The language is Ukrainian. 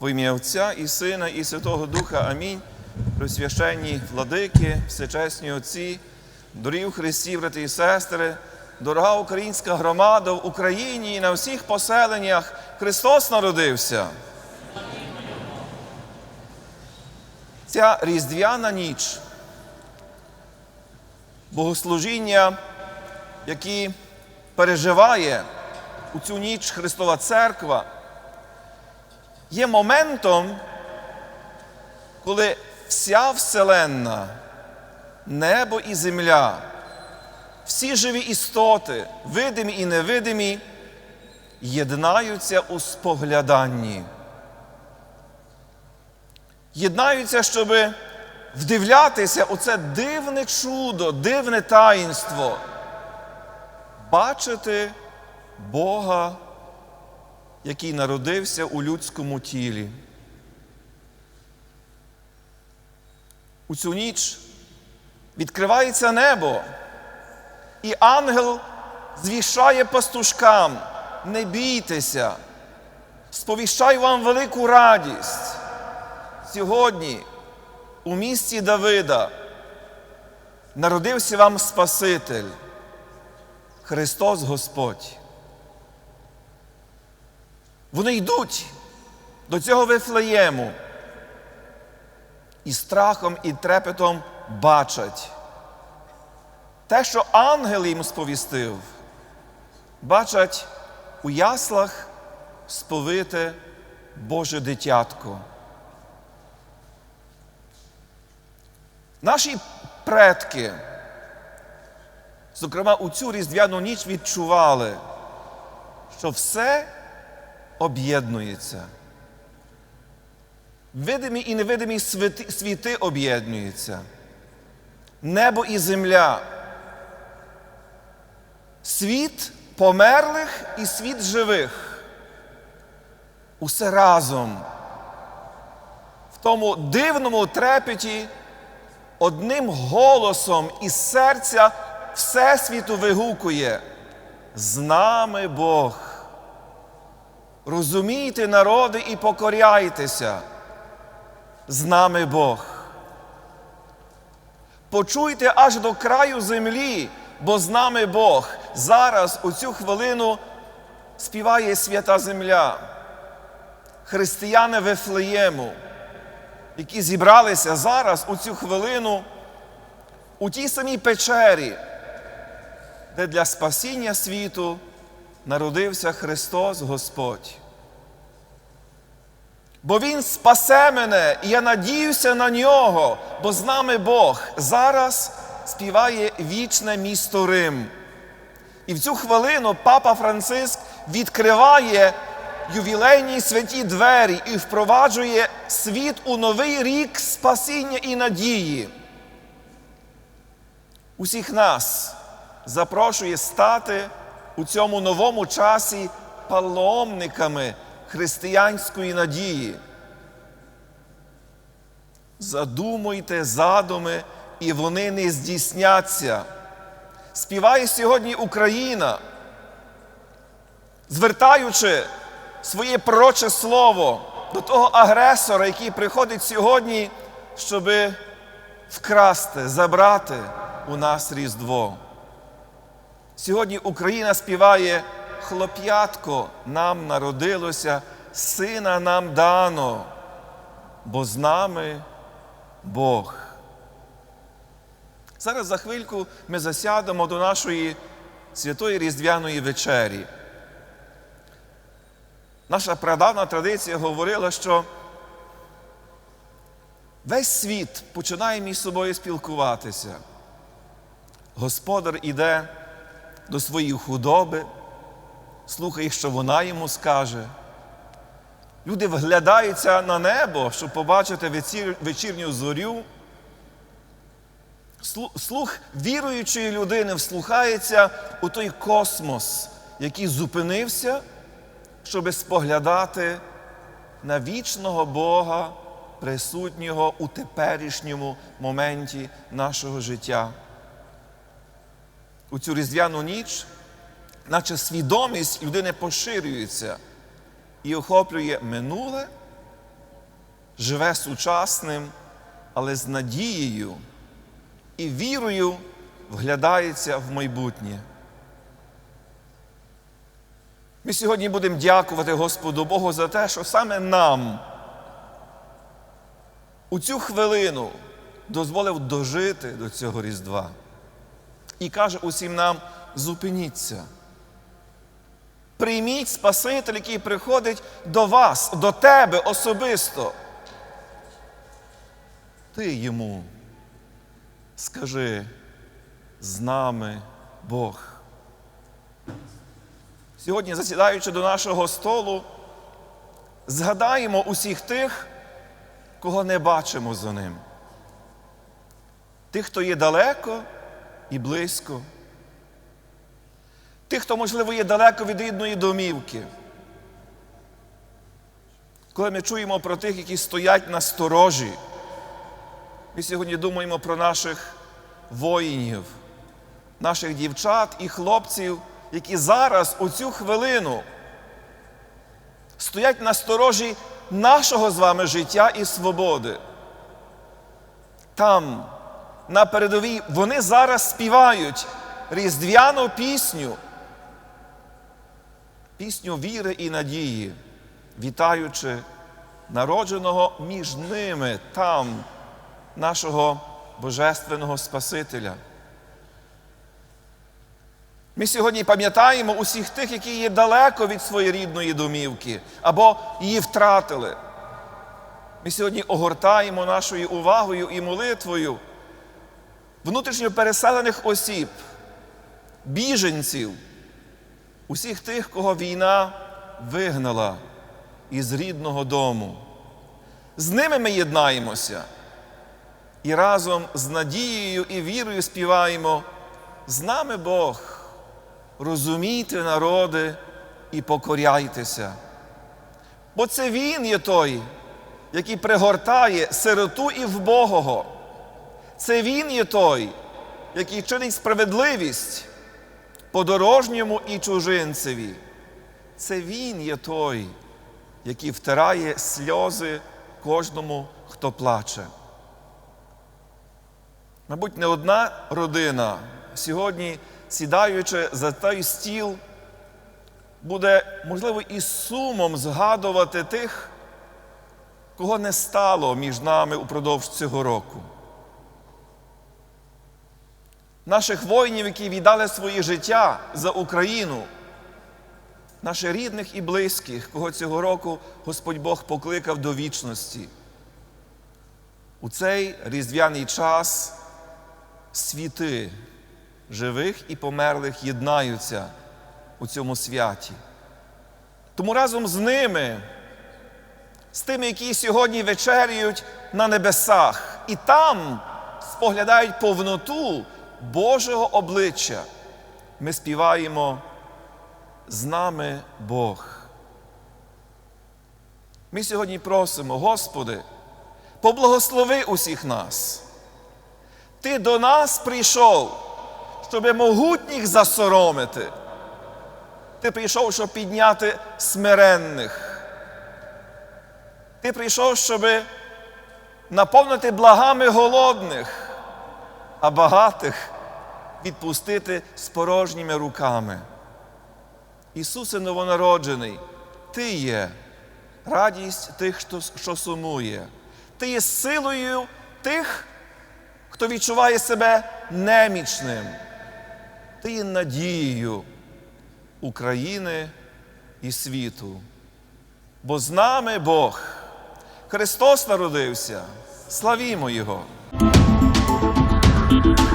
Во ім'я Отця і Сина, і Святого Духа. Амінь. Пресвященні владики, всечесні отці, дорогі у Христі, брати і сестри, дорога українська громада в Україні і на всіх поселеннях Христос народився. Ця різдвяна ніч, богослужіння, які переживає у цю ніч Христова Церква, є моментом, коли вся Вселенна, небо і земля, всі живі істоти, видимі і невидимі, єднаються у спогляданні. Єднаються, щоб вдивлятися у це дивне чудо, дивне таїнство, бачити Бога, який народився у людському тілі. У цю ніч відкривається небо, і ангел звіщає пастушкам, не бійтеся, сповіщаю вам велику радість. Сьогодні у місті Давида народився вам Спаситель, Христос Господь. Вони йдуть до цього Вифлеєму і страхом і трепетом бачать те, що ангел їм сповістив, бачать у яслах сповите Боже дитятко. Наші предки, зокрема у цю різдвяну ніч відчували, що все об'єднується. Видимі і невидимі світи, об'єднуються. Небо і земля. Світ померлих і світ живих. Усе разом. В тому дивному трепеті одним голосом із серця Всесвіту вигукує. З нами Бог. Розумійте, народи, і покоряйтеся. З нами Бог. Почуйте аж до краю землі, бо з нами Бог. Зараз у цю хвилину співає свята земля. Християни Вифлеєму, які зібралися зараз у цю хвилину у тій самій печері, де для спасіння світу народився Христос Господь. Бо Він спасе мене, і я надіюся на нього, бо з нами Бог зараз співає вічне місто Рим. І в цю хвилину Папа Франциск відкриває ювілейні святі двері і впроваджує світ у новий рік спасіння і надії. Усіх нас запрошує стати у цьому новому часі паломниками християнської надії. Задумуйте задуми, і вони не здійсняться. Співає сьогодні Україна, звертаючи своє пророче слово до того агресора, який приходить сьогодні, щоби вкрасти, забрати у нас Різдво. Сьогодні Україна співає хлоп'ятко нам народилося, сина нам дано, бо з нами Бог. Зараз за хвильку ми засядемо до нашої святої Різдвяної вечері. Наша прадавна традиція говорила, що весь світ починає між собою спілкуватися. Господар іде до своєї худоби, слухає, що вона йому скаже. Люди вглядаються на небо, щоб побачити вечір, вечірню зорю. Слух віруючої людини вслухається у той космос, який зупинився, щоб споглядати на вічного Бога, присутнього у теперішньому моменті нашого життя. У цю різдвяну ніч, наче свідомість людини поширюється і охоплює минуле живе сучасним, але з надією і вірою вглядається в майбутнє. Ми сьогодні будемо дякувати Господу Богу за те, що саме нам у цю хвилину дозволив дожити до цього Різдва. І каже усім нам: зупиніться. Прийміть Спаситель, який приходить до вас, до тебе особисто. Ти йому скажи, з нами Бог. Сьогодні, засідаючи до нашого столу, згадаємо усіх тих, кого не бачимо за ним. Тих, хто є далеко і близько. Тих, хто, можливо, є далеко від рідної домівки. Коли ми чуємо про тих, які стоять на сторожі, ми сьогодні думаємо про наших воїнів, наших дівчат і хлопців, які зараз у цю хвилину стоять на сторожі нашого з вами життя і свободи. Там, на передовій, вони зараз співають різдвяну пісню, пісню віри і надії, вітаючи народженого між ними там, нашого Божественного Спасителя. Ми сьогодні пам'ятаємо усіх тих, які є далеко від своєї рідної домівки або її втратили. Ми сьогодні огортаємо нашою увагою і молитвою внутрішньо переселених осіб, біженців, усіх тих, кого війна вигнала із рідного дому. З ними ми єднаємося і разом з надією і вірою співаємо. З нами Бог, розумійте, народи, і покоряйтеся. Бо це Він є той, який пригортає сироту і вбогого. Це Він є той, який чинить справедливість подорожньому і чужинцеві. Це Він є той, який втирає сльози кожному, хто плаче. Мабуть, не одна родина сьогодні, сідаючи за той стіл, буде, можливо, із сумом згадувати тих, кого не стало між нами упродовж цього року. Наших воїнів, які віддали своє життя за Україну, наших рідних і близьких, кого цього року Господь Бог покликав до вічності. У цей різдвяний час світи живих і померлих єднаються у цьому святі. Тому разом з ними, з тими, які сьогодні вечерюють на небесах, і там споглядають повноту Божого обличчя, ми співаємо з нами Бог. Ми сьогодні просимо, Господи, поблагослови усіх нас. Ти до нас прийшов, щоб могутніх засоромити. Ти прийшов, щоб підняти смиренних. Ти прийшов, щоб наповнити благами голодних, а багатих відпустити з порожніми руками. Ісусе новонароджений, Ти є радість тих, що сумує. Ти є силою тих, хто відчуває себе немічним. Ти є надією України і світу. Бо з нами Бог. Христос народився. Славімо Його! Thank you.